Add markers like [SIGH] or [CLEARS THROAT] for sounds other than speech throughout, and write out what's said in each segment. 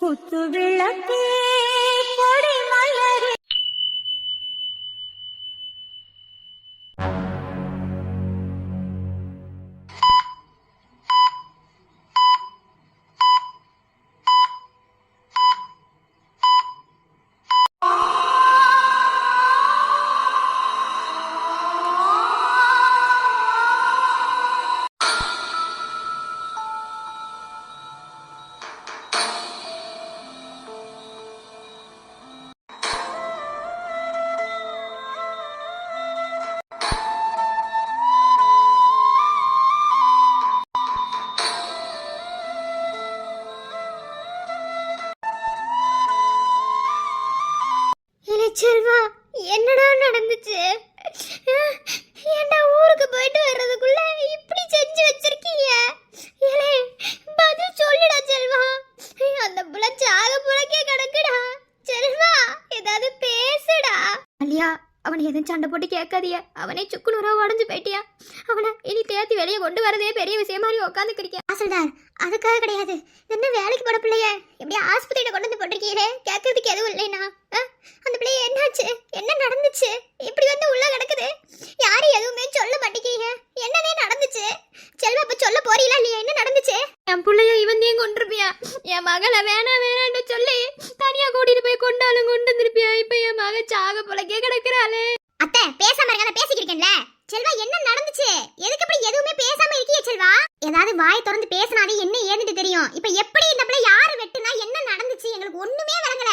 புன்னகை சண்டை போட்டு கேட்காதிய அவனே சுக்குநூறா உடஞ்சு போயிட்டியா? அவனை இனி தேத்தி வெளியே கொண்டு வரதே பெரிய விஷயம் மாதிரி உட்காந்துக்கிறியா ஆசல்தார் அதுக்காக கிடையாது என்ன வேலைக்கு போட பிள்ளைய எப்படி ஆஸ்பத்திரியில கொண்டு வந்து போட்டிருக்கீங்களே கேட்கறதுக்கு எதுவும் இல்லைனா அந்த பிள்ளைய என்னாச்சு என்ன நடந்துச்சு இப்படி வந்து உள்ள கிடக்குது யாரும் எதுவுமே சொல்ல மாட்டேங்கிறீங்க என்னனே நடந்துச்சு செல்வா இப்ப சொல்ல போறீங்களா இல்லையா என்ன நடந்துச்சு என் பிள்ளைய இவன் தான் கொண்டிருப்பியா என் மகளை வேணாம் வேணான்னு சொல்லி தனியா கூட்டிட்டு போய் கொண்டாலும் கொண்டு வந்திருப்பியா இப்ப என் மக சாக போலக்கே கிடக்குறாளே அத்தை பேசாம இருக்காத பேசிக்கிருக்கேன்ல செல்வா என்ன நடந்துச்சு எதுக்கு அப்படி எதுவுமே பேசாம இருக்கியே செல்வா ஏதாவது வாய் திறந்து பேசினாதே என்ன ஏதுன்னு தெரியும். இப்ப எப்படி இந்த பிள்ளை யாரு வெட்டுனா என்ன நடந்துச்சு? எங்களுக்கு ஒண்ணுமே விளங்கல.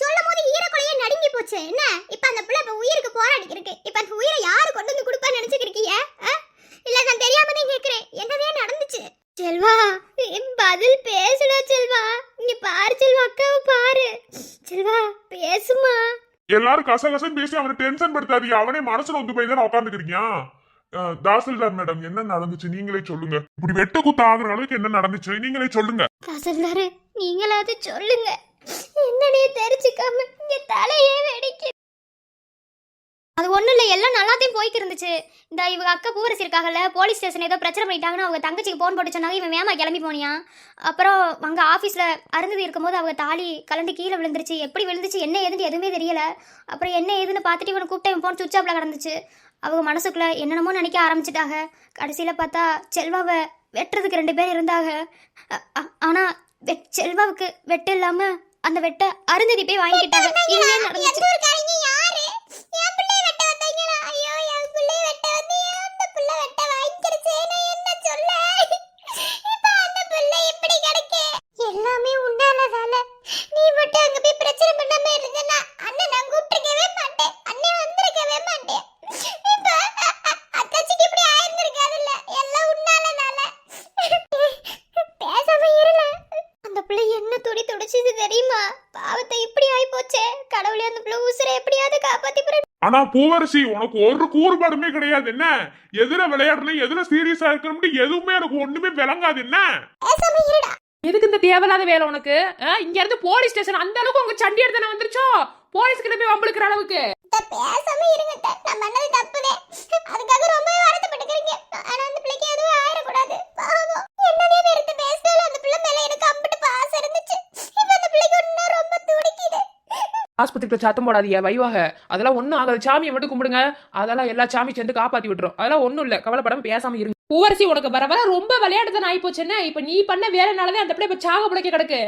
சொல்லும் போது ஈரக்குலையே நடுங்கி போச்சு. என்ன? இப்ப அந்த பிள்ளை இப்போ உயிருக்கு போராடிக்கு இருக்கு இப்ப அந்த உயிரை யாரு கொண்டு வந்து கொடுப்பான்னு நினைச்சுக்கிருக்கீங்க இல்ல நான் தெரியாம தான் கேக்குறேன். என்னவே நடந்துச்சு? செல்வா பதில் பேசுடா செல்வா. இங்க பாரு செல்வா அக்காவை பாரு. செல்வா பேசுமா. எல்லாரும் கசகசன்னு பேசி அவனை டென்ஷன் படுத்தாதீங்க. அவனே மனசுல வந்து போய் தானே உட்காந்துக்கிறீங்க தாசில்தார் மேடம் என்ன நடந்துச்சு? நீங்களே சொல்லுங்க. இப்படி வெட்ட குத்து ஆகுற அளவுக்கு என்ன நடந்துச்சு? நீங்களே சொல்லுங்க. தாசில்தாரு நீங்களாவது சொல்லுங்க. என்னன்னே தெரிஞ்சுக்காம இங்க தலையே வெடிக்கு. அது ஒன்றும் இல்ல எல்லாம் நல்லாத்தையும் போய்க்கு இருந்துச்சு இந்த இவங்க அக்கா பூவரசி இருக்காங்கல்ல போலீஸ் ஸ்டேஷன் ஏதோ பிரச்சனை பண்ணிட்டாங்கன்னு அவங்க தங்கச்சிக்கு போன் போட்டு சொன்னாங்க இவன் வேமா கிளம்பி போனியா? அப்புறம் அங்க ஆபீஸ்ல அருந்ததி இருக்கும்போது அவங்க தாலி கலந்து கீழே விழுந்துருச்சு. எப்படி விழுந்துச்சு? என்ன ஏதுன்னு எதுவுமே தெரியல. அப்புறம் என்ன ஏதுன்னு பார்த்துட்டு இவனை கூப்பிட்டு இவன் போன் சுவிட்ச் ஆஃப்ல கிடந்துச்சு. அவங்க மனசுக்குள்ள என்னென்னமோ நினைக்க ஆரம்பிச்சிட்டாங்க. கடைசியில பார்த்தா செல்வாவை வெட்டுறதுக்கு ரெண்டு பேர் இருந்தாங்க. அ- அ- ஆனா வெட் செல்வாவுக்கு வெட்டு இல்லாம அந்த வெட்ட அருந்ததி போய் வாங்கிட்டாங்க இதுவே நடந்துச்சு எல்லாமே உன்னாலதால நீ மட்டும் அங்க போய் பிரச்சனை பண்ணாம இருந்தனா அண்ணன் நான் கூப்பிட்டுருக்கவே மாட்டேன் அண்ணன் வந்திருக்கவே மாட்டேன் இப்ப அ- அ- அத்தாச்சிக்கு இப்படி ஆயிருந்திருக்காதுல்ல எல்லாம் உன்னாலதால பேசாம இருல அந்த பிள்ளை என்ன துடி துடிச்சது தெரியுமா பாவத்தை இப்படி ஆயி போச்சே கடவுளே அந்த பிள்ளை உசுரை எப்படியாவது காப்பாத்தி போற ஆனா பூவரசி உனக்கு ஒரு கூறுபாடுமே கிடையாது. என்ன? எதுல விளையாடணும் எதுல சீரியஸா இருக்கணும்னு எதுவுமே எனக்கு ஒண்ணுமே விளங்காது. என்ன? எதுக்கு இந்த தேவையில்லாத வேலை உனக்கு? ஆ? இங்க இருந்து போலீஸ் ஸ்டேஷன் அந்த அளவுக்கு உங்க சண்டி எடுத்தானே வந்துருச்சோ? போலீஸ் கிட்ட போய் வம்பிழுக்கிற அளவுக்கு. பேசாம இருங்க. நான் பண்ணது தப்புதே அதுக்காக ரொம்பவே வருத்தப்பட்டுக்கிறீங்க. ஆனா அந்த பிள்ளைக்கு எதுவும் ஆயிடக்கூடாது. பாவம். என்னதே வெறுத்து பேசினாலும் அந்த பிள்ளை மேல எனக்கு அம்பிட்டு பாசம் இருந்துச்சு. இப்ப அந்த பிள்ளைக்கு இன்னும் ரொம்ப துடிக்குது. ஆஸ்பத்திரிக்குள்ள சத்தம் போடாதீங்க வைவாக. அதெல்லாம் ஒன்றும் ஆகாது. சாமியை மட்டும் கும்பிடுங்க. அதெல்லாம் எல்லா சாமி சேர்ந்து காப்பாத்தி விட்டுரும். அதெல்லாம் ஒன்றும் இல்ல. கவலைப்படாம பேசாம இருங்க. பூவரசி உனக்கு வர வர ரொம்ப விளையாட்டுதான் ஆகி போச்சுன்னு இப்போ நீ பண்ண வேலைனாலதான் அந்த பிள்ளை இப்போ சாக பிழைக்க கிடக்கு.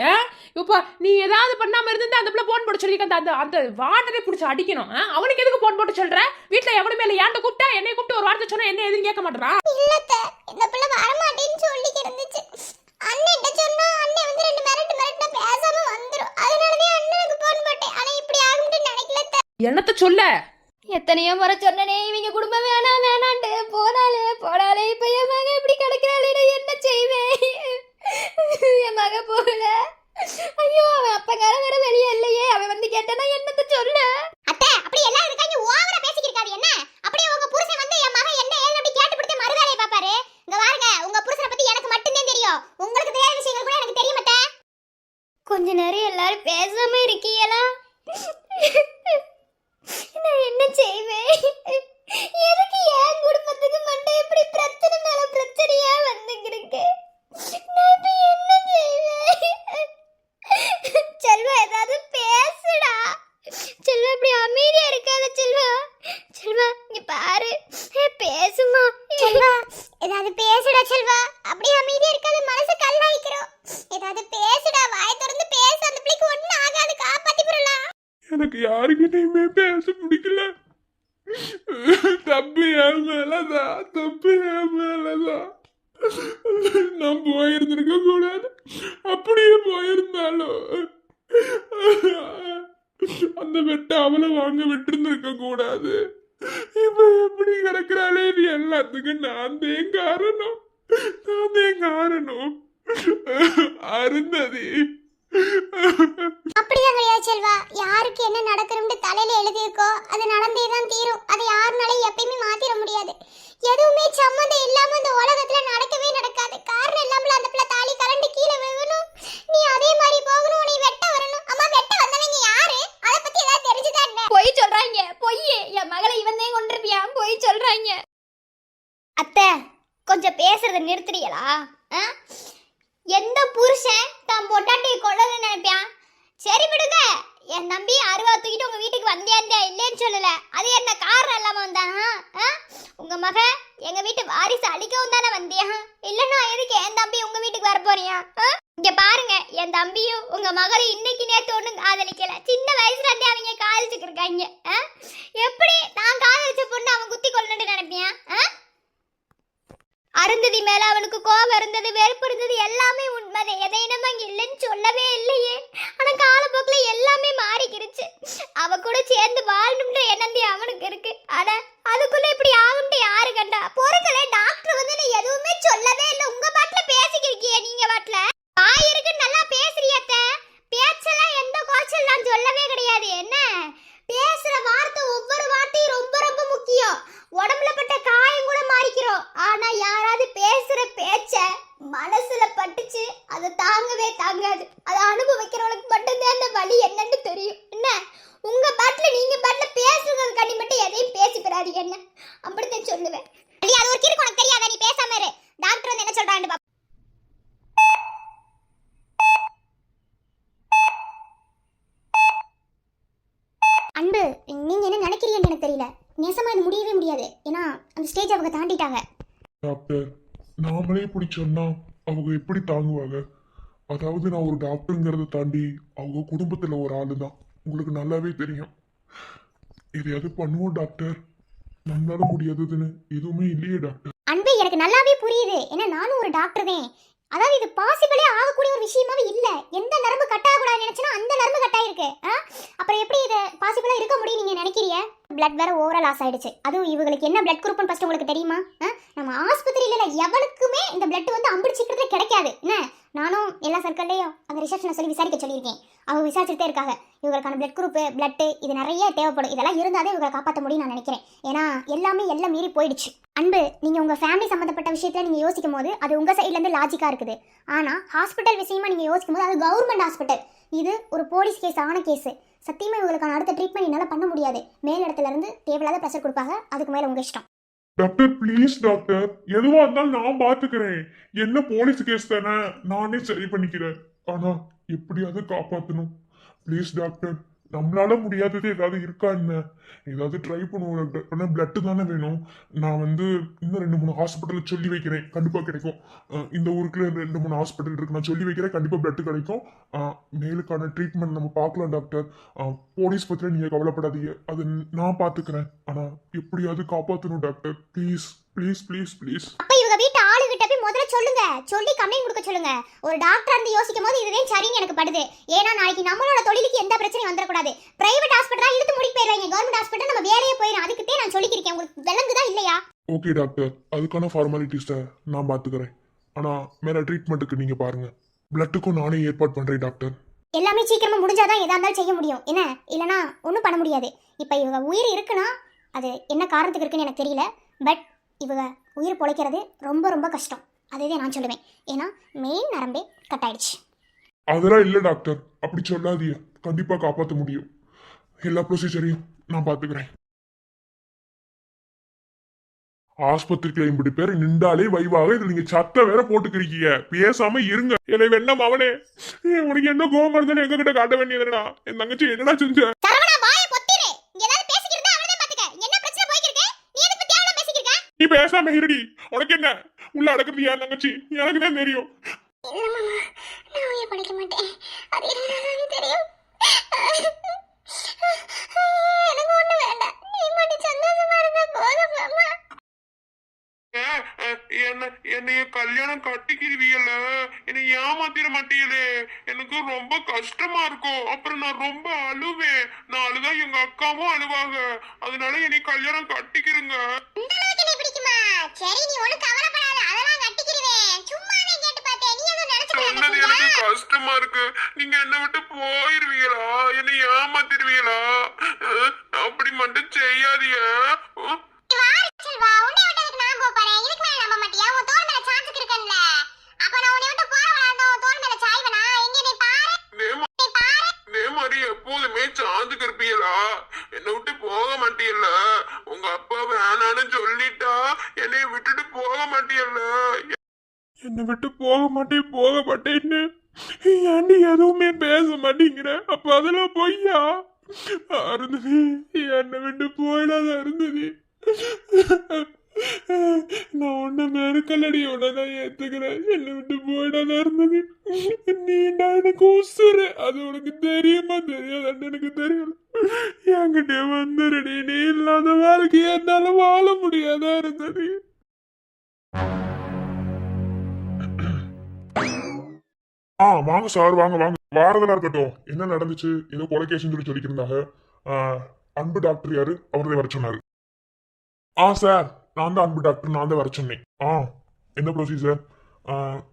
இப்போ நீ ஏதாவது பண்ணாம இருந்தா அந்த பிள்ளை போன் போட்டு சொல்லிக்க அந்த அந்த அந்த வாண்டரை பிடிச்சி அடிக்கணும். அவனுக்கு எதுக்கு போன் போட்டு சொல்ற? வீட்டுல எவனுமே மேல ஏன்ட கூப்பிட்டா? என்னை கூப்பிட்டு ஒரு வார்த்தை சொன்னா என்ன எதுவும் கேட்க மாட்டேறான் இல்லத்த. இந்த பிள்ளை வரமாட்டேன்னு சொல்லி கிடந்துச்சு அண்ணன்ட்ட சொன்னா? அண்ணன் வந்து ரெண்டு மிரட்டு மிரட்டு என்னத்த சொல்ல? எத்தனையோ முறை சொன்னனே இவங்க குடும்பம் வேணாம் வேணாண்டு போனாலே போனாலே இப்ப என் மக இப்படி கிடக்குறாளே என்ன செய்வேன்? என் மக போகல. ஐயோ அவன் அப்பக்கார பேசுமா. செல்வா ஏதாவது பேசுடா செல்வா. அப்படியே அமைதியா இருக்காது மனசு கல்லாய்க்கிறோம் ஏதாவது பேசுடா வாய திறந்து பேசு. அந்த பிள்ளைக்கு ஒண்ணும் ஆகாது காப்பாத்தி போறலாம் எனக்கு யாருக்கிட்டயுமே பேச முடிக்கல தப்பு என் மேலதா தப்பு என் மேலதா நான் போயிருந்திருக்க கூடாது. அப்படியே போயிருந்தாலும். அந்த வெட்ட அவளை வாங்க விட்டுருந்துருக்க கூடாது. இப்ப எப்படி கிடக்குறாளே? இது எல்லாத்துக்கும் நான் தான் காரணம். நான் தான் காரணம். அருந்ததி. அப்படிதான் செல்வா? யாருக்கு என்ன நடக்கணும்னு தலையில எழுதியிருக்கோ அது நடந்தே தான் தீரும். அதை யாருனாலும் எப்பயுமே மாத்திர முடியாது. எதுவுமே சம்மந்தம் இல்லாம இந்த உலகத்துல நடக்கவே நடக்காது. காரணம் இல்லாமல் அந்த பிள்ளை தாலி கரண்டு கீழே விழணும் நீ அதே மாதிரி போகணும் உன்னை வெட்ட வரணும் அம்மா வெட்ட வந்தவங்க யாரு அதை பத்தி ஏதாவது தெரிஞ்சுதான் என்ன பொய் சொல்றாங்க பொய் என் மகளை இவன் தான் கொண்டிருப்பியான் பொய் சொல்றாங்க அத்தை கொஞ்சம் பேசுறத நிறுத்துறீங்களா? ஆ? எந்த புருஷன் தான் பொட்டாட்டியை கொள்ளணும்னு நினைப்பான்? சரி விடுங்க. என் தம்பி அருவா தூக்கிட்டு உங்க வீட்டுக்கு வந்தேன் இல்லைன்னு சொல்லல. அது என்ன காரணம் இல்லாம வந்தானா? ஆ? உங்க மக எங்க வீட்டு வாரிசு அழிக்கவும் தானே வந்தியா? இல்லைன்னா எதுக்கு என் தம்பி உங்க வீட்டுக்கு வர போறியா? ஆ? இங்க பாருங்க. என் தம்பியும் உங்க மகளும் இன்னைக்கு நேத்து ஒண்ணும் காதலிக்கல. சின்ன வயசுல இருந்தே அவங்க காதலிச்சுக்கிருக்காங்க ஆ? எப்படி நான் காதலிச்ச பொண்ணு அவன் குத்தி கொள்ளணும்னு நினைப்பியா? ஆ? அருந்ததி மேல அவனுக்கு கோபம் இருந்தது வெறுப்பு இருந்தது எல்லாமே உண்மைதான். எதை இனமா இங்க இல்லைன்னு சொல்லவே இல்லையே. ஆனா காலப்போக்குல எல்லாமே மாறிக்கிருச்சு அவ கூட சேர்ந்து வாழணும்ன்ற எண்ணந்தி அவனுக்கு இருக்கு. ஆனா அதுக்குள்ள இப்படி ஆகும்ட்டு யாரு கண்டா பொறுக்கல டாக்டர் வந்து நீ எதுவுமே சொல்லவே இல்லை உங்க பாட்டுல பேசிக்கிருக்கிய நீங்க பாட்டுல வாய் இருக்கு நல்லா பேசுறியத்த பேச்செல்லாம் எந்த குறைச்சல் நான் சொல்லவே கிடையாது என்ன பேசுற வார்த்தை ஒவ்வொரு வார்த்தையும் ரொம்ப ரொம்ப முக்கியம் உடம்புல பட்ட காயம் கூட மாறிக்கிறோம் ஆனா யாராவது பேசுற பேச்ச மனசுல பட்டுச்சு அதை தாங்கவே தாங்காது அதை அனுபவிக்கிறவனுக்கு மட்டும்தான் அந்த வலி என்னன்னு தெரியும் என்ன உங்க பாட்டுல நீங்க பாட்டுல பேசுறது கண்ணி மட்டும் எதையும் பேசி பெறாதீங்க என்ன அப்படித்தான் சொல்லுவேன் அடி, அது ஒரு கிறுக்கு உனக்கு தெரியாதா நீ பேசாம இரு டாக்டர் வந்து என்ன சொல்றான்னு பாப்போம். அன்பு நீங்க என்ன நினைக்கிறீங்கன்னு எனக்கு தெரியல நேசமா இது முடியவே முடியாது ஏன்னா அந்த ஸ்டேஜ் அவங்க தாண்டிட்டாங்க டாக்டர் நாமளே இப்படி சொன்னா அவங்க எப்படி தாங்குவாங்க அதாவது நான் ஒரு டாக்டருங்கிறத தாண்டி அவங்க குடும்பத்துல ஒரு ஆளு தான் உங்களுக்கு நல்லாவே தெரியும். எதையாவது பண்ணுவோம் டாக்டர். நம்மளால முடியாததுன்னு எதுவுமே இல்லையே டாக்டர். அன்பு எனக்கு நல்லாவே புரியுது. ஏன்னா நானும் ஒரு டாக்டர் தான் அதாவது இது பாசிபிளே ஆகக்கூடிய ஒரு விஷயமாவே இல்ல. எந்த நரம்பு கட் ஆகக்கூடாது அந்த நரம்பு கட் ஆயிருக்கு ஆ? அப்புறம் எப்படி இது பாசிபிளா இருக்க முடியும் நீங்க நினைக்கிறீங்க? பிளட் வேற ஓவரா லாஸ் ஆயிடுச்சு. அதுவும் இவங்களுக்கு என்ன பிளட் குரூப்னு ஃபர்ஸ்ட் உங்களுக்கு தெரியுமா? நம்ம ஆஸ்பத்திரியில எவனுக்குமே இந்த பிளட் வந்து அம்புடி கிடைக்காது. என்ன? நானும் எல்லா சர்க்கிள்லையும் அந்த ரிசப்ஷனை சொல்லி விசாரிக்க சொல்லியிருக்கேன். அவங்க விசாரிச்சுட்டே இருக்காங்க. இவங்களுக்கான பிளட் குரூப்பு பிளட்டு இது நிறைய தேவைப்படும். இதெல்லாம் இருந்தாலே இவங்களை காப்பாற்ற முடியும் நான் நினைக்கிறேன். ஏன்னா எல்லாமே எல்லாம் மீறி போயிடுச்சு. அன்பு நீங்க உங்க ஃபேமிலி சம்மந்தப்பட்ட விஷயத்தில் நீங்க யோசிக்கும் போது அது உங்கள் சைட்லேருந்து இருந்து லாஜிக்கா இருக்குது. ஆனால் ஹாஸ்பிட்டல் விஷயமா நீங்கள் யோசிக்கும் போது அது கவர்மெண்ட் ஹாஸ்பிட்டல் இது ஒரு போலீஸ் கேஸ் ஆன கேஸ் சத்தியமா இவங்களுக்கான அடுத்த ட்ரீட்மெண்ட் என்னால பண்ண முடியாது. மேல் இடத்துல இருந்து தேவையில்லாத ப்ரெஷர் கொடுப்பாங்க. அதுக்கு மேல உங்க இஷ்டம். டாக்டர் ப்ளீஸ் டாக்டர் எதுவாக இருந்தாலும் நான் பார்த்துக்கிறேன் என்ன போலீஸ் கேஸ் தானே நானே சரி பண்ணிக்கிறேன். ஆனால் எப்படியாவது காப்பாற்றணும் ப்ளீஸ் டாக்டர் நம்மளால முடியாதது ஏதாவது இருக்கா என்ன? ஏதாவது ட்ரை பண்ணுவோம் டாக்டர் ஆனால் பிளட்டு தானே வேணும். நான் வந்து இன்னும் ரெண்டு மூணு ஹாஸ்பிட்டலில் சொல்லி வைக்கிறேன். கண்டிப்பாக கிடைக்கும். இந்த ஊருக்குள்ள ரெண்டு மூணு ஹாஸ்பிட்டல் இருக்கு. நான் சொல்லி வைக்கிறேன். கண்டிப்பாக பிளட்டு கிடைக்கும். மேலுக்கான ட்ரீட்மெண்ட் நம்ம பார்க்கலாம் டாக்டர் போலீஸ் பற்றி நீங்கள் கவலைப்படாதீங்க. அது நான் பார்த்துக்கிறேன். ஆனால் எப்படியாவது காப்பாற்றணும் doctor please please please please அப்ப இவங்க வீட்டு ஆளுகிட்ட போய் முதல்ல சொல்லுங்க. சொல்லி கம்ப்ளைண்ட் கொடுக்க சொல்லுங்க. ஒரு டாக்டர் இருந்து யோசிக்கும் போது இதுவே சரின்னு எனக்கு படுது. ஏன்னா நாளைக்கு நம்மளோட தொழிலுக்கு எந்த பிரச்சனையும் வந்துடக்கூடாது. பிரைவேட் ஹாஸ்பிட்டல் இழுத்து முடி போயிடுறாங்க. கவர்மெண்ட் ஹாஸ்பிட்டல் நம்ம வேலையே போயிடும் அதுக்கிட்டே நான் சொல்லிக்கிறேன் உங்களுக்கு விளங்குதா இல்லையா? ஓகே டாக்டர் அதுக்கான ஃபார்மாலிட்டிஸை நான் பார்த்துக்கிறேன் ஆனால் மேலே ட்ரீட்மெண்ட்டுக்கு நீங்கள் பாருங்கள் பிளட்டுக்கும் நானே ஏற்பாடு பண்ணுறேன் டாக்டர் எல்லாமே சீக்கிரமா முடிஞ்சாதான் எதா இருந்தாலும் செய்ய முடியும். என்ன? இல்லனா ஒன்றும் பண்ண முடியாது. இப்போ இவங்க உயிர் இருக்குன்னா அது என்ன காரணத்துக்கு இருக்குன்னு எனக்கு தெரியல. பட் இவங்க உயிர் பொழைக்கிறது ரொம்ப ரொம்ப கஷ்டம். அதுதான் நான் சொல்லுவேன். ஏன்னா மெயின் நரம்பே கட் ஆயிடுச்சு. அதெல்லாம் இல்லை டாக்டர் அப்படி சொல்லாதீங்க. கண்டிப்பாக காப்பாற்ற முடியும். எல்லா ப்ரொசீஜரையும் நான் பார்த்துக்கிறேன் ஆஸ்பத்திரிக்கு ஐம்பது பேர் நின்றாலே வைவாக. இது நீங்க சத்த வேற போட்டுக்கிறீங்க பேசாம இருங்க. என்னை வெண்ணம் அவனே. உனக்கு என்ன கோவம் இருந்தாலும் எங்க கிட்ட காட்ட வேண்டியதுடா. என் தங்கச்சி என்னடா செஞ்ச? நீ பேசாம இருடி. உனக்கு என்ன? உள்ள அடக்குறது தங்கச்சி? எனக்கு தான் தெரியும். என்னைய கல்யாணம் கட்டிக்கிறீங்கல்ல என்னை ஏமாத்திர மாட்டீங்களே? எனக்கு ரொம்ப கஷ்டமா இருக்கும். அப்புறம் நான் ரொம்ப அழுவேன். நான் அழுதா எங்க அக்காவும் அழுவாங்க. அதனால என்னை கல்யாணம் கட்டிக்கிறேங்க சரி நீ ஒண்ணு கவலைப்படாத. அதெல்லாம் கட்டிக்கிருவேன் சும்மா தான் கேட்டு பார்த்தேன் நீ எதுவும் சொன்னது நினைச்சு எனக்கு கஷ்டமா இருக்கு. நீங்க என்ன விட்டு போயிருவீங்களா? என்னை ஏமாத்திருவீங்களா அஹ், அப்படி மட்டும் செய்யாதீங்க. செல்வா. உன்னை விட்டதுக்கு நான் போப் போறேன் இதுக்கு மேல நம்ப மாட்டியா? உன் தோள் மேல சான்ஸ் இருக்கேன்ல. அப்ப நான் உன்னை விட்டு போற வராதோ உன் தோள் மேல சாய்வனா எங்க நீ பாரு. இதே மா- நீ பாரு. இதே மாதிரி எப்போதுமே சாந்துக்கு இருப்பீங்களா? என்னை விட்டு போக மாட்டீல்ல உங்க அப்பா வேணான்னு சொல்லிட்டா. விட்டுட்டு என்னை விட்டு போக மாட்டேன் போக மாட்டேன்னு. ஏன்டி எதுவுமே பேச மாட்டேங்கிற? அப்ப அதெல்லாம் பொய்யா? அருந்ததி என்னை விட்டு போயிடாத அருந்ததி. நான் உன்னை மெருக்கலடி உன்னை ஏத்துக்கிறேன். என்னை விட்டு போயிடாத இருந்தது நீண்டா எனக்கு உசுறு? அது உனக்கு தெரியுமா? தெரியாதான்னு எனக்கு தெரியல. என்கிட்ட வந்துருடி. நீ இல்லாத வாழ்க்கையை என்னால வாழ முடியாதா இருந்தது ஆ வாங்க சார் வாங்க வாங்க. வாரதெல்லாம் இருக்கட்டும். என்ன நடந்துச்சு? ஏதோ கொலைகேஷன் சொல்லி சொல்லியிருந்தாங்க அன்பு டாக்டர் யாரு? அவரதே வர சொன்னாரு. ஆ சார் நான் தான் அன்பு டாக்டர் நான் தான் வர சொன்னேன். ஆ என்ன ப்ரொசீஜர்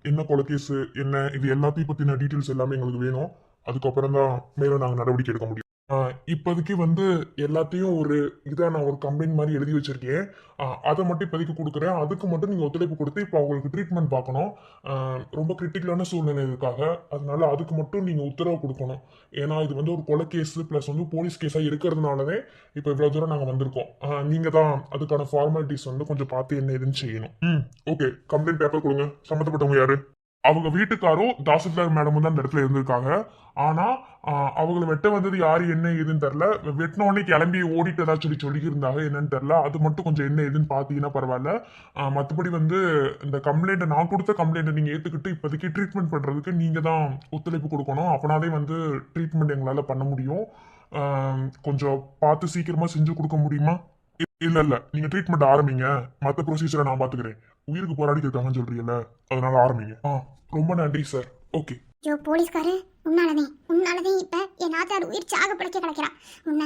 என்ன கொலைகேஸ் என்ன? இது எல்லாத்தையும் பற்றின டீட்டெயில்ஸ் எல்லாமே எங்களுக்கு வேணும். அதுக்கப்புறம் தான் மேலும் நாங்கள் நடவடிக்கை எடுக்க முடியும். இப்போதைக்கு வந்து எல்லாத்தையும் ஒரு இதாக நான் ஒரு கம்ப்ளைண்ட் மாதிரி எழுதி வச்சுருக்கேன். அதை மட்டும் இப்போதைக்கு கொடுக்குறேன். அதுக்கு மட்டும் நீங்கள் ஒத்துழைப்பு கொடுத்து இப்போ அவங்களுக்கு ட்ரீட்மெண்ட் பார்க்கணும். ரொம்ப கிரிட்டிக்கலான சூழ்நிலை இருக்காக அதனால அதுக்கு மட்டும் நீங்கள் உத்தரவு கொடுக்கணும். ஏன்னா இது வந்து ஒரு கொலை கேஸ் ப்ளஸ் வந்து போலீஸ் கேஸாக இருக்கிறதுனாலவே இப்போ இவ்வளோ தூரம் நாங்கள் வந்திருக்கோம். நீங்கள் தான் அதுக்கான ஃபார்மாலிட்டிஸ் வந்து கொஞ்சம் பார்த்து என்ன ஏதுன்னு செய்யணும். ம் ஓகே கம்ப்ளைண்ட் பேப்பர் கொடுங்க. சம்மந்தப்பட்டவங்க யாரு? அவங்க வீட்டுக்காரும் தாசில்தார் மேடமும் தான் அந்த இடத்துல இருந்திருக்காங்க. ஆனா அவங்களை அவங்கள வெட்ட வந்தது யாரு என்ன ஏதுன்னு தெரில வெட்டினோடனே கிளம்பி ஓடிட்டு ஏதாச்சும் சொல்லி சொல்லியிருந்தாங்க என்னன்னு தெரில அது மட்டும் கொஞ்சம் என்ன ஏதுன்னு பார்த்தீங்கன்னா பரவாயில்ல. மற்றபடி வந்து இந்த கம்ப்ளைண்ட்டை நான் கொடுத்த கம்ப்ளைண்ட்டை நீங்கள் ஏற்றுக்கிட்டு இப்போதைக்கு ட்ரீட்மெண்ட் பண்ணுறதுக்கு நீங்கள் தான் ஒத்துழைப்பு கொடுக்கணும். அப்படின்னாலே வந்து ட்ரீட்மெண்ட் எங்களால் பண்ண முடியும். கொஞ்சம் பார்த்து சீக்கிரமாக செஞ்சு கொடுக்க முடியுமா? இ- இல்லை. நீங்கள் ட்ரீட்மெண்ட் ஆரம்பிங்க. மற்ற ப்ரொசீஜரை நான் பார்த்துக்கிறேன் உயிருக்கு போராடிட்டு இருக்காங்கன்னு சொல்றீங்கல்ல அதனால ஆரம்பிங்க. ஆ ரொம்ப நன்றி சார் ஓகே ஐயோ போலீஸ்காரு உன்னாலதே உன்னாலதே இப்ப என் நாத்தார் உயிர் சாக பிழைக்க கிடைக்கிறான் உன்ன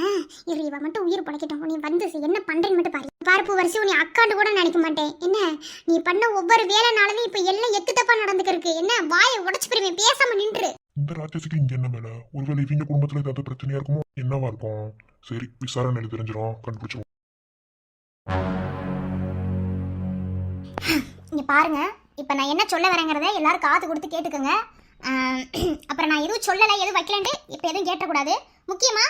இரு இவ மட்டும் உயிர் பிழைக்கட்டும். நீ வந்து என்ன பண்றேன்னு மட்டும் பாரு. பார்ப்பு வரிசை உன்னை அக்காண்டு கூட நினைக்க மாட்டேன். என்ன? நீ பண்ண ஒவ்வொரு வேலைனாலுமே இப்ப எல்லாம் எக்கு தப்பா நடந்துக்கிருக்கு என்ன? வாயை உடச்சு போயிருவேன் பேசாம நின்று. இந்த ராட்சசுக்கு இங்க என்ன வேலை? ஒருவேளை இவங்க குடும்பத்துல ஏதாவது பிரச்சனையா இருக்குமோ? என்னவா இருக்கும்? சரி விசாரணையில தெரிஞ்சிடும் கண்டுபிடிச்சிருவோம். இங்க பாருங்க. இப்போ நான் என்ன சொல்ல வரேங்கிறத எல்லாரும் காது கொடுத்து கேட்டுக்கோங்க. [CLEARS THROAT] அப்புறம் நான் எதுவும் சொல்லலை எதுவும் வைக்கலன்ட்டு இப்போ எதுவும் கேட்டக்கூடாது. முக்கியமாக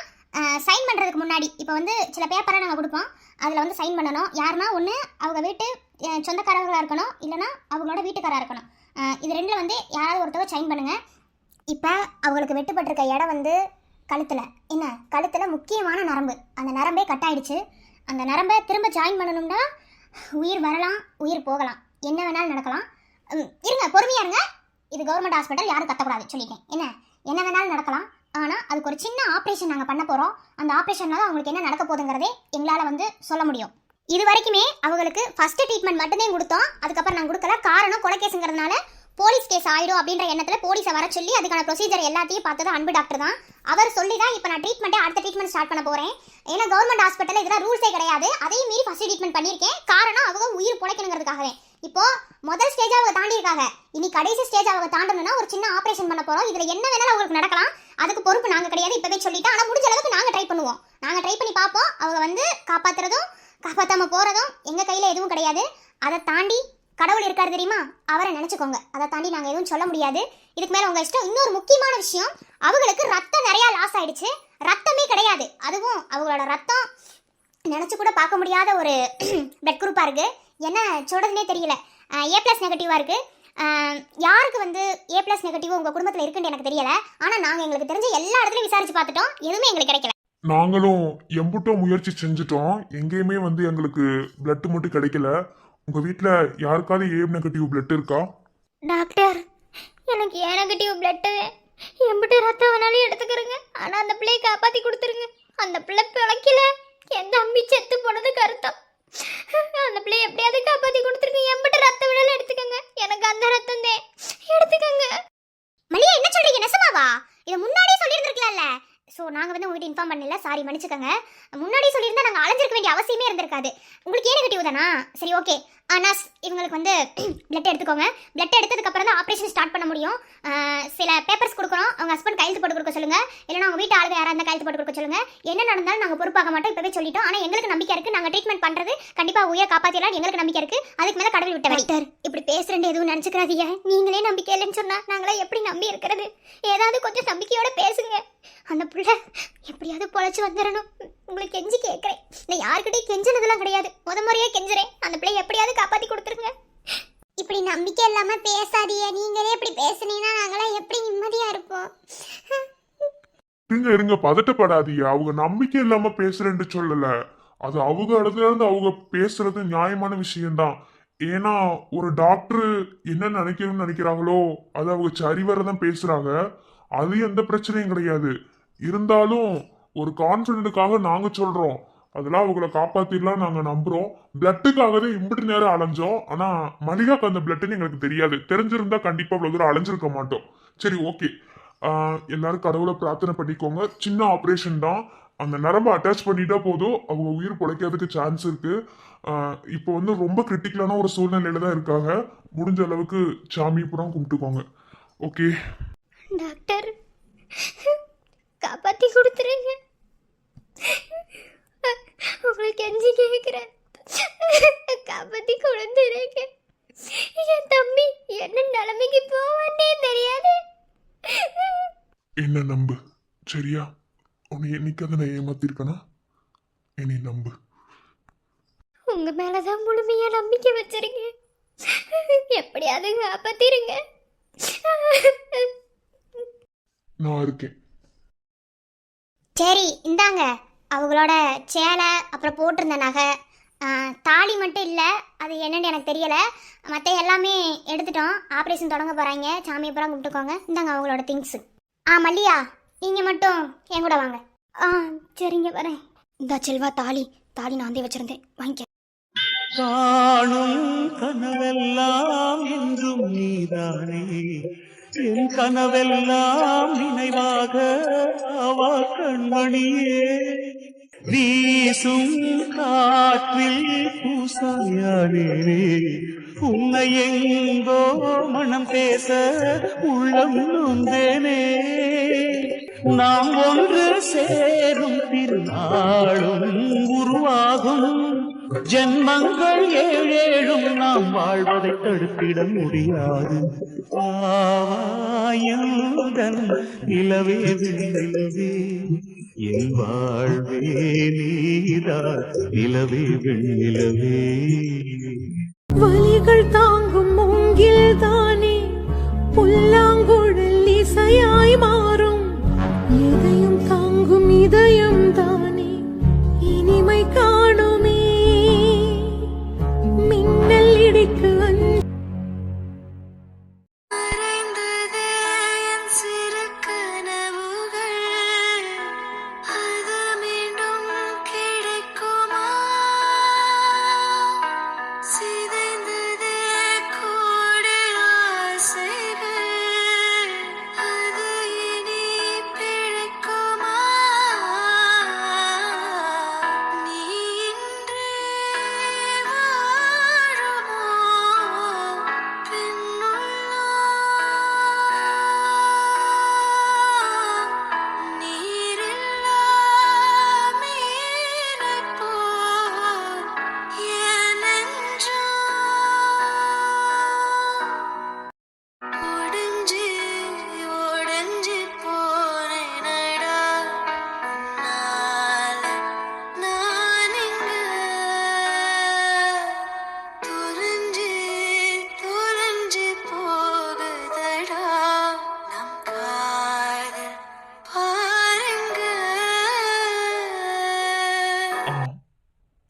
சைன் பண்ணுறதுக்கு முன்னாடி இப்போ வந்து சில பேப்பரை நாங்கள் கொடுப்போம். அதில் வந்து சைன் பண்ணணும். யாருன்னா ஒன்று அவங்க வீட்டு சொந்தக்காரர்களாக இருக்கணும். இல்லைன்னா அவங்களோட வீட்டுக்காராக இருக்கணும். இது ரெண்டில் வந்து யாராவது ஒருத்தவங்க சைன் பண்ணுங்கள் இப்போ அவங்களுக்கு வெட்டுப்பட்டிருக்க இடம் வந்து கழுத்தில். என்ன? கழுத்தில் முக்கியமான நரம்பு. அந்த நரம்பே கட் ஆயிடுச்சு அந்த நரம்பை திரும்ப ஜாயின் பண்ணணும்னா உயிர் வரலாம் உயிர் போகலாம். என்ன வேணாலும் நடக்கலாம். இருங்க பொறுமையா இருங்க. இது கவர்மெண்ட் ஹாஸ்பிட்டல் யாரும் கத்தக்கூடாது. சொல்லிட்டேன். என்ன? என்ன வேணாலும் நடக்கலாம். ஆனால் அதுக்கு ஒரு சின்ன ஆப்ரேஷன் நாங்கள் பண்ண போகிறோம் அந்த ஆப்ரேஷனில் அவங்களுக்கு என்ன நடக்க போகுதுங்கிறதே எங்களால் வந்து சொல்ல முடியும். இது வரைக்குமே அவங்களுக்கு ஃபர்ஸ்ட் ட்ரீட்மெண்ட் மட்டுமே கொடுத்தோம். அதுக்கப்புறம் நான் கொடுக்கல. காரணம் கொலைகேஸுங்கிறதுனால போலீஸ் கேஸ் ஆயிடும் அப்படின்ற எண்ணத்தில் போலீஸை வர சொல்லி அதுக்கான ப்ரொசீஜர் எல்லாத்தையும் பார்த்தது அன்பு டாக்டர் தான். அவர் சொல்லி தான் இப்போ நான் ட்ரீட்மெண்ட்டே அடுத்த ட்ரீட்மெண்ட் ஸ்டார்ட் பண்ண போகிறேன் ஏன்னா கவர்மெண்ட் ஹாஸ்பிட்டல் இதெல்லாம் ரூல்ஸே கிடையாது. அதையும் மீறி ஃபஸ்ட்டு ட்ரீட்மெண்ட் பண்ணியிருக்கேன். காரணம் அவங்க உயிர் பிழைக்கணுங்கிறதுக்காகவே. இப்போ முதல் ஸ்டேஜ் அவங்க தாண்டி இருக்காங்க இனி கடைசி ஸ்டேஜ் அவங்க தாண்டணும்னா ஒரு சின்ன ஆபரேஷன் பண்ண போறோம். இதுல என்ன வேணாலும் அவங்களுக்கு நடக்கலாம். அதுக்கு பொறுப்பு நாங்க கிடையாது. இப்பவே சொல்லிட்டோம். ஆனா முடிஞ்ச அளவுக்கு நாங்க ட்ரை பண்ணுவோம். நாங்க ட்ரை பண்ணி பார்ப்போம். அவங்க வந்து காப்பாத்துறதும் காப்பாத்தாம போறதும் எங்க கையில எதுவும் கிடையாது. அதை தாண்டி கடவுள் இருக்காரு தெரியுமா? அவரை நினைச்சுக்கோங்க. அதை தாண்டி நாங்க எதுவும் சொல்ல முடியாது. இதுக்கு மேல உங்க இஷ்டம். இன்னொரு முக்கியமான விஷயம் அவங்களுக்கு ரத்தம் நிறையா லாஸ் ஆயிடுச்சு. ரத்தமே கிடையாது. அதுவும் அவங்களோட ரத்தம் நினச்சி கூட பார்க்க முடியாத ஒரு பெட் குரூப்பாக இருக்குது என்ன சொல்கிறதுனே தெரியல. ஏ ப்ளஸ் நெகட்டிவாக இருக்குது யாருக்கு வந்து ஏ ப்ளஸ் நெகட்டிவ் உங்கள் குடும்பத்தில் இருக்குன்னு எனக்கு தெரியல. ஆனால் நாங்கள் எங்களுக்கு தெரிஞ்ச எல்லா இடத்துலையும் விசாரிச்சு பார்த்துட்டோம். எதுவுமே எங்களுக்கு கிடைக்கல. நாங்களும் எம்புட்டோ முயற்சி செஞ்சுட்டோம். எங்கேயுமே வந்து எங்களுக்கு பிளட் மட்டும் கிடைக்கல. உங்க வீட்ல யாருக்காவது ஏ நெகட்டிவ் பிளட் இருக்கா? டாக்டர் எனக்கு ஏ நெகட்டிவ் பிளட்டு எம்பிட்டு ரத்தம் வேணாலும் எடுத்துக்கிறேங்க ஆனால் அந்த பிள்ளையை காப்பாற்றி கொடுத்துருங்க. அந்த பிள்ளை பிழைக்கல. என் தம்பி செத்து போனது கருத்தம். அந்த பிள்ளை எப்படியாவது காப்பாத்தி கொடுத்துருக்கேன் எம்பிட்ட ரத்த விடல எடுத்துக்கங்க. எனக்கு அந்த ரத்தம் தான் எடுத்துக்கங்க. மலியா என்ன சொல்றீங்க? நெசமாவா? இதை முன்னாடியே சொல்லியிருந்திருக்கலாம்ல. ஸோ நாங்கள் வந்து உங்கள்கிட்ட இன்ஃபார்ம் பண்ணல. சாரி மன்னிச்சுக்கோங்க. முன்னாடியே சொல்லியிருந்தா நாங்கள் அலைஞ்சிருக்க வேண்டிய அவசியமே இருந்திருக்காது. உங்களுக்கு ஏன்னு கட்டி உதானா? சரி ஓகே நான் இவங்களுக்கு வந்து [CLEARS THROAT] பிளட் எடுத்துக்கோங்க. பிளட் எடுத்ததுக்கப்புறம் தான் ஆப்ரேஷன் ஸ்டார்ட் பண்ண முடியும். சில பேப்பர்ஸ் கொடுக்குறோம் அவங்க ஹஸ்பண்ட் கையெழுத்து போட்டு கொடுக்க சொல்லுங்க. இல்லைன்னா அவங்க வீட்டு ஆளுங்க யாராக இருந்தால் கையெழுத்து போட்டு கொடுக்க சொல்லுங்க. என்ன நடந்தாலும் நாங்கள் பொறுப்பாக மாட்டோம். இப்போவே சொல்லிட்டோம். ஆனால் எங்களுக்கு நம்பிக்கை இருக்குது நாங்கள் ட்ரீட்மெண்ட் பண்ணுறது கண்டிப்பாக உயிரை காப்பாற்றிடலாம் எங்களுக்கு நம்பிக்கை இருக்குது அதுக்கு மேலே கடவுள் விட்ட டாக்டர் இப்படி பேசுகிறேன் எதுவும் நினச்சிக்கிறாதீங்க நீங்களே நம்பிக்கை இல்லைன்னு சொன்னால் நாங்களே எப்படி நம்பி இருக்கிறது? ஏதாவது கொஞ்சம் நம்பிக்கையோட பேசுங்க. அந்த பிள்ளை எப்படியாவது பொழைச்சி வந்துடணும். உங்களுக்கு கெஞ்சி கேட்குறேன் நான் யாருக்கிட்டையும் கெஞ்சினதெல்லாம் கிடையாது. முத முறையே கெஞ்சுறேன். அந்த பிள்ளை எப்படியாவது காப்பாற்றி கொடுத்துரு பாருங்க இப்படி நம்பிக்கை இல்லாம பேசாதீங்க. நீங்களே இப்படி பேசுனீங்கன்னா நாங்களாம் எப்படி நிம்மதியா இருப்போம்? இருங்க இருங்க. பதட்டப்படாதீங்க. அவங்க நம்பிக்கை இல்லாம பேசுறேன்னு சொல்லல. அது அவங்க இடத்துல இருந்து அவங்க பேசுறது நியாயமான விஷயம்தான். ஏன்னா ஒரு டாக்டர் என்ன நினைக்கணும்னு நினைக்கிறாங்களோ அது அவங்க சரிவரதான் பேசுறாங்க. அது எந்த பிரச்சனையும் கிடையாது. இருந்தாலும் ஒரு கான்ஃபிடென்ட்டுக்காக நாங்க சொல்றோம். அதெல்லாம் அவங்கள காப்பாத்திடலாம் நாங்க நம்புறோம். பிளட்டுக்காகவே இம்பிட்டு நேரம் அலைஞ்சோம். ஆனா மளிகாக்கு அந்த பிளட்டுன்னு எங்களுக்கு தெரியாது. தெரிஞ்சிருந்தா கண்டிப்பா அவ்வளவு தூரம் அலைஞ்சிருக்க மாட்டோம். சரி ஓகே எல்லாரும் கடவுளை பிரார்த்தனை பண்ணிக்கோங்க. சின்ன ஆப்ரேஷன் தான். அந்த நரம்பை அட்டாச் பண்ணிட்டா போதும். அவங்க உயிர் பிழைக்கிறதுக்கு சான்ஸ் இருக்கு. இப்போ வந்து ரொம்ப கிரிட்டிக்கலான ஒரு சூழ்நிலையில தான் இருக்காங்க. முடிஞ்ச அளவுக்கு சாமிபுரம் கும்பிட்டுக்கோங்க. ஓகே டாக்டர் காப்பாத்தி கொடுத்துருங்க. உங்களுக்கு கெஞ்சி கேட்குறேன் காப்பாத்தி கொடுத்துருங்க என் தம்பி என்ன நிலைமைக்கு போவான்னே தெரியாது. என்ன நம்பு? சரியா? உன்னை என்னைக்காவது நான் ஏமாத்திருக்கனா? என்னை நம்பு. உங்க மேலதான் முழுமையா நம்பிக்கை வச்சிருக்கேன் எப்படியாவது காப்பாத்திருங்க. நான் இருக்கேன். சரி இந்தாங்க. அவங்களோட சேலை அப்புறம் போட்டிருந்த நகை தாலி மட்டும் இல்லை அது என்னன்னு எனக்கு தெரியலை. மற்ற எல்லாமே எடுத்துட்டோம். ஆப்ரேஷன் தொடங்க போகிறாங்க சாமியை பூரா கும்பிட்டுக்கோங்க. இந்தாங்க அவங்களோட திங்ஸு ஆ மல்லியா நீங்கள் மட்டும் என் கூட வாங்க. ஆ சரிங்க வரேன். இந்த செல்வா தாலி. தாலி நான் வந்து வச்சுருந்தேன். வாங்கிக்க. காணும் கனவெல்லாம் என்றும் நீதானே. என் கனவெல்லாம் நினைவாக அவா கண்மணியே. வீசும் காற்றில் பூசாயானே உன்னை எங்கோ மனம் பேச உள்ளம் நொந்தேனே. நாம் ஒன்று சேரும் திருநாளும் உருவாகும். ஜென்மங்கள் ஏழேழும் நாம் வாழ்வதை தடுத்திட முடியாது. ஆவாயுடன் நிலவே நிலவே என் வாழ்வே நீதா நிலவே வெண்ணிலவே. வலிகள் தாங்கும் மூங்கில் தானே புல்லாங்குழல் இசையாய் மாறும். எதையும் தாங்கும் இதயம் தான்.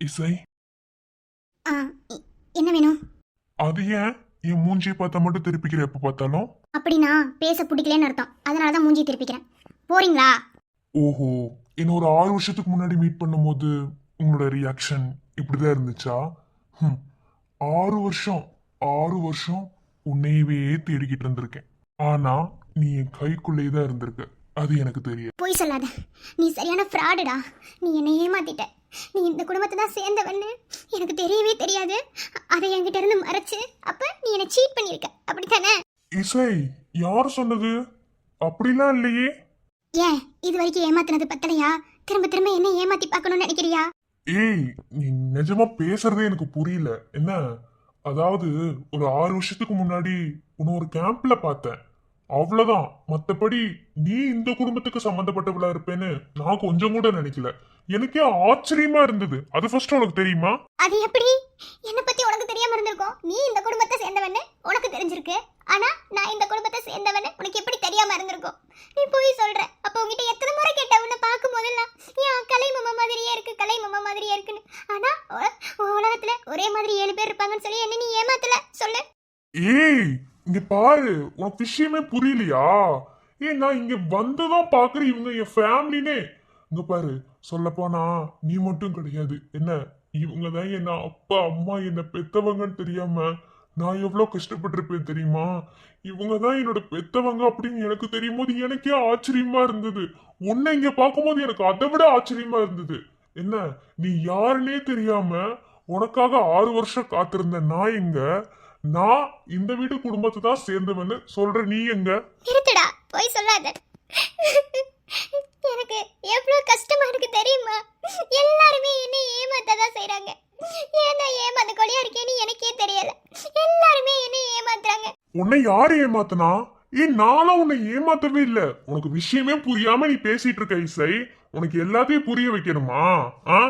இசை? என்ன வேணும்? அது ஏன்? என் மூஞ்சியை பார்த்தா மட்டும் திருப்பிக்கிற எப்ப பார்த்தாலும்? அப்படின்னா பேச பிடிக்கலன்னு அர்த்தம். அதனால தான் மூஞ்சி திருப்பிக்கிறேன். போறீங்களா? ஓஹோ என்ன ஒரு ஆறு வருஷத்துக்கு முன்னாடி மீட் பண்ணும்போது உங்களோட ரியாக்ஷன் இப்படிதான் இருந்துச்சா? ஹம், ஆறு வருஷம் ஆறு வருஷம் உன்னையவே தேடிக்கிட்டு இருந்திருக்கேன் ஆனா நீ என் கைக்குள்ளேயே தான் இருந்திருக்க. அது எனக்கு தெரியும் போய் சொல்லாத. நீ சரியான ஃப்ராடுடா நீ என்னை ஏமாத்திட்ட. நீ இந்த குடும்பத்தை தான் சேர்ந்தவன்னு எனக்கு தெரியவே தெரியாது. அதை என்கிட்ட இருந்து மறைச்சு அப்ப நீ என்னை சீட் பண்ணியிருக்க. அப்படித்தானே? இசை யார் சொன்னது? அப்படிலாம் இல்லையே. ஏன்? இது வரைக்கும் ஏமாத்தினது பத்தலையா? திரும்ப திரும்ப என்ன ஏமாத்தி பார்க்கணும்னு நினைக்கிறியா? ஏய் நீ நிஜமா பேசுறதே எனக்கு புரியல. என்ன? அதாவது ஒரு ஆறு வருஷத்துக்கு முன்னாடி உன்னை ஒரு கேம்ப்ல பார்த்தேன். அவ்வளவுதான். மத்தபடி நீ இந்த குடும்பத்துக்கு சம்பந்தப்பட்டவளா இருப்பேன்னு நான் கொஞ்சம் கூட நினைக்கல. எனக்கே ஆச்சரியமா இருந்தது. அது ஃபர்ஸ்ட் உனக்கு தெரியுமா? அது எப்படி? என்னை பத்தி உனக்கு தெரியாம இருந்திருக்கும். நீ இந்த குடும்பத்தை சேர்ந்தவன்னு உனக்கு தெரிஞ்சிருக்கு. ஆனா நான் இந்த குடும்பத்தை சேர்ந்தவன்னு உனக்கு எப்படி தெரியாம இருந்திருக்கும்? நீ போய் சொல்ற. அப்ப உன்கிட்ட எத்தனை முறை கேட்ட உன்னை பார்க்கும் போதெல்லாம் ஏன் கலை மாமா மாதிரியே இருக்கு கலை மாமா மாதிரியே இருக்குன்னு. ஆனா உல- உலகத்துல ஒரே மாதிரி ஏழு பேர் இருப்பாங்கன்னு சொல்லி என்ன நீ ஏமாத்தல? சொல்லு. ஏய் இங்க பாரு. உனக்கு விஷயமே புரியலையா? ஏய் நான் இங்க வந்துதான் பாக்குறேன். இவங்க என் ஃபேமிலினே இங்க பாரு. சொல்லப்போனா நீ மட்டும் கிடையாது. என்ன? இவங்க தான் என்ன அப்பா அம்மா என்ன பெத்தவங்கன்னு தெரியாம நான் எவ்வளோ கஷ்டப்பட்டிருப்பேன் தெரியுமா? இவங்க தான் என்னோட பெத்தவங்க அப்படின்னு எனக்கு தெரியும் போது எனக்கே ஆச்சரியமா இருந்தது. உன்னை இங்க பார்க்கும்போது எனக்கு அதை விட ஆச்சரியமா இருந்தது. என்ன? நீ யாருன்னே தெரியாம உனக்காக ஆறு வருஷம் காத்திருந்த நான் எங்க? நான் இந்த வீட்டு குடும்பத்தை தான் சேர்ந்தவன்னு சொல்ற நீ எங்க? நிறுத்துடா போய் சொல்லாத. எனக்கு எவ்வளோ கஷ்டமா இருக்கு தெரியுமா? எல்லாருமே என்னை ஏமாத்ததான் செய்கிறாங்க ஏன் நான் ஏமாந்த கொலையா இருக்கேன்னு எனக்கே தெரியல. எல்லாருமே என்னை ஏமாத்துறாங்க. உன்னை யாரு ஏமாத்துனா? ஏன் நானும் உன்னை ஏமாத்தவே இல்ல. உனக்கு விஷயமே புரியாம நீ பேசிட்டு இருக்க இசை. உனக்கு எல்லாத்தையும் புரிய வைக்கணுமா? ஆ?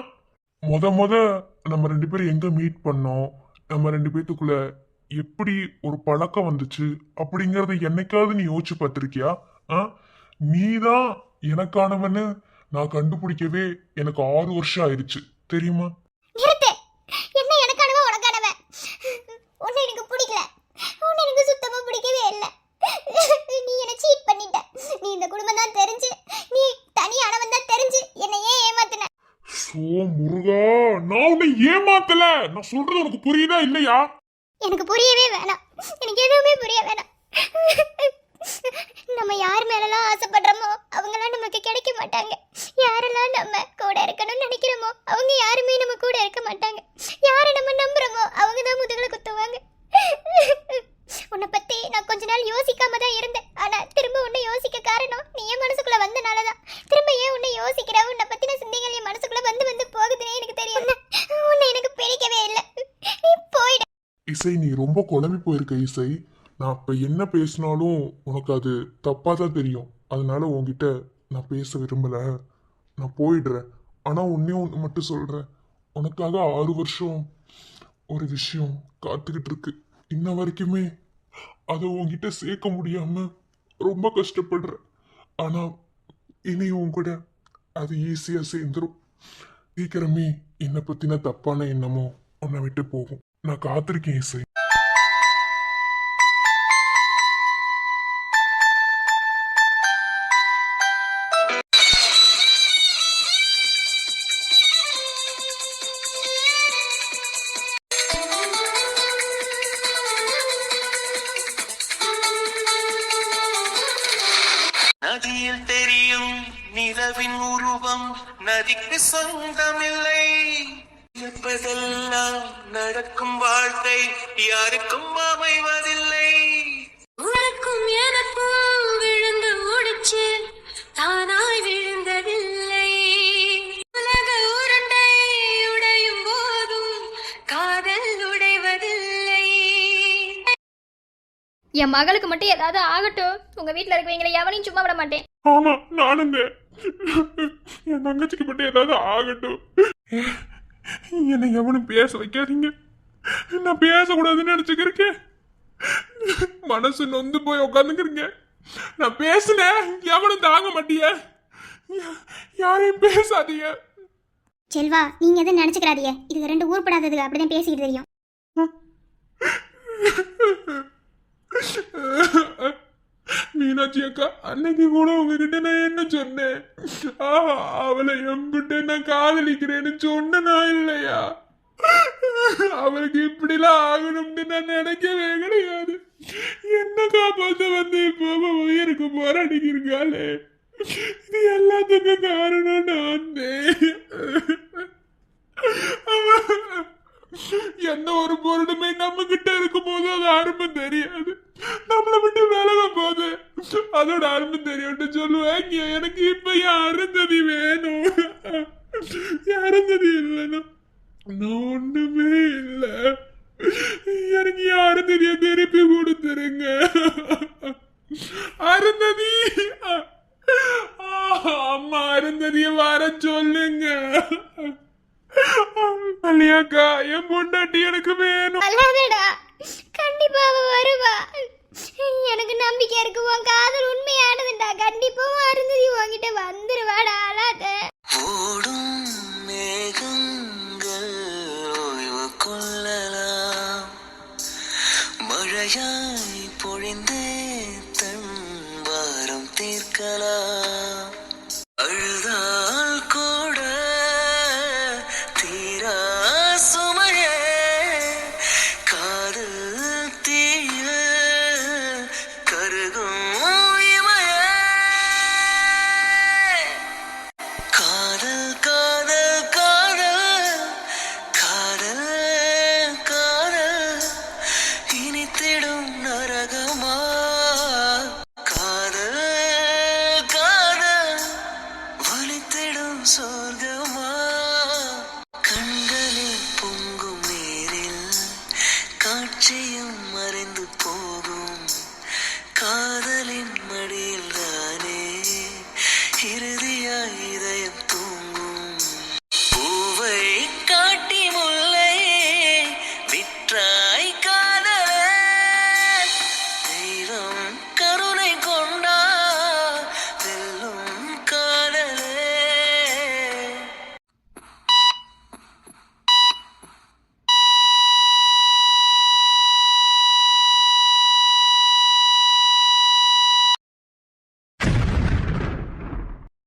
முத முத நம்ம ரெண்டு பேரும் எங்க மீட் பண்ணோம்? நம்ம ரெண்டு பேத்துக்குள்ள எப்படி ஒரு பழக்கம் வந்துச்சு? அப்படிங்கறத என்னைக்காவது நீ யோசிச்சு பார்த்திருக்கியா? ஆ? நீதான் எனக்கானவன்னு நான் கண்டுபிடிக்கவே எனக்கு ஆறு வருஷம் ஆயிடுச்சு. தெரியுமா? நிறுத்து! என்ன எனக்கானவ உனக்கானவ? உன்னை எனக்கு பிடிக்கல. உன்னை எனக்கு சுத்தமா பிடிக்கவே இல்லை. நீ என்ன சீட் பண்ணிட்ட. நீ இந்த குடும்பம் தான் தெரிஞ்சு. நீ தனியானவன் தான் தெரிஞ்சு. என்னை ஏன் ஏமாத்தின? சோ முருகா நான் உன்னை ஏமாத்தல. நான் சொல்றது உனக்கு புரியுதா இல்லையா? எனக்கு புரியவே வேணாம். எனக்கு எதுவுமே புரிய வேணாம். நம்ம யார் மேலலாம் ஆசைப்படுறோமோ அவங்களாம் நமக்கு கிடைக்க மாட்டாங்க. யாரெல்லாம் நம்ம கூட இருக்கணும்னு நினைக்கிறோமோ அவங்க யாருமே நம்ம கூட இருக்க மாட்டாங்க. யாரை நம்ம நம்புறோமோ அவங்க தான் முதுகில் குத்துவாங்க. உன்னை பற்றி நான் கொஞ்ச நாள் யோசிக்காம தான் இருந்தேன். ஆனால் திரும்ப உன்னை யோசிக்க காரணம் நீ என் மனசுக்குள்ள வந்தனால தான். திரும்ப ஏன் உன்னை யோசிக்கிற? உன்னை பற்றின சிந்தைகள் என் மனசுக்குள்ளே வந்து வந்து போகுதுன்னே எனக்கு தெரியும் உன்னை- எனக்கு பிடிக்கவே இல்லை. நீ போயிட. இசை நீ ரொம்ப குழம்பி போயிருக்க இசை. நான் இப்போ என்ன பேசினாலும் உனக்கு அது தப்பாக தான் தெரியும். அதனால உன்கிட்ட நான் பேச விரும்பலை. நான் போயிடுறேன். ஆனால் உன்னே ஒன்று மட்டும் சொல்கிறேன் உனக்காக ஆறு வருஷம் ஒரு விஷயம் காத்துக்கிட்டு இருக்கு. இன்ன வரைக்குமே அதை உன்கிட்ட சேர்க்க முடியாமல் ரொம்ப கஷ்டப்படுறேன். ஆனால் இனி உங்கூட அது ஈஸியாக சேர்ந்துரும். சீக்கிரமே என்னை பற்றின தப்பான எண்ணமோ உன்னை விட்டு போகும். நான் காத்திருக்கேன் இசை. நதிக்கு சொந்தமில்லை. நினைப்பதெல்லாம் நடக்கும் வாழ்க்கை யாருக்கும் அமைவதில்லை. உனக்கும் எனக்கும் விழுந்து ஓடிச்சு தானாய் விழுந்ததில்லை. உலக உருண்டை உடையும் போதும் காதல் உடைவதில்லை. என் மகளுக்கு மட்டும் ஏதாவது ஆகட்டும். உங்க வீட்ல இருக்கவங்களை எவனையும் சும்மா விட மாட்டேன். ஆமா நானுங்க என் தங்கச்சிக்கு மட்டும் ஏதாவது ஆகட்டும். என்னை எவனும் பேச வைக்காதீங்க. நான் பேசக்கூடாதுன்னு நினைச்சுக்கிறேன் மனசு நொந்து போய் உட்காந்துக்கிறீங்க நான் பேசுனேன். எவனும் தாங்க மாட்டிய. யாரையும் பேசாதீங்க. செல்வா நீங்க எதுவும் நினைச்சுக்கிறாதீங்க இது ரெண்டு ஊர்படாதது அப்படிதான் பேசிக்கிட்டு தெரியும். மீனாட்சி அக்கா அன்னைக்கு கூட உங்ககிட்ட நான் என்ன சொன்னேன்? ஆஹா, அவளை எம்பிட்டு நான் காதலிக்கிறேன்னு சொன்னனா இல்லையா? அவளுக்கு இப்படிலாம் ஆகணும்னு நான் நினைக்கவே கிடையாது. என்ன காப்பாத்த வந்து இப்போ அவ உயிருக்கு போராடிக்கிருக்காளே? இது எல்லாத்துக்கும் காரணம் நான் எந்த ஒரு பொருளுமே நம்ம கிட்ட இருக்கும் போது அது அருமை தெரியாது. நம்மளை விட்டு விலகும் போது அதோட அருமை தெரியும்னு சொல்லுவேன். எனக்கு இப்ப என் அருந்ததி வேணும்? என் அருந்ததி இல்லைன்னா நான் ஒண்ணுமே இல்லை. எனக்கு என் அருந்ததிய திருப்பி கொடுத்துருங்க? அருந்ததி அம்மா அருந்ததிய வர சொல்லுங்க. அலியாக்கா என் பொண்டாட்டி எனக்கு வேணும். அல்லாதடா கண்டிப்பா அவ வருவா. எனக்கு நம்பிக்கை இருக்கு. உன் காதல் உண்மையானதுடா கண்டிப்பா அருந்ததி உன்கிட்ட வந்துருவாடா அழாத. ஓடும் மேகங்கள் ஓய்வு கொள்ளலாம் மழையாய் பொழிந்தே தன் பாரம் தீர்க்கலாம். அழுதால் விடும் நரகம்.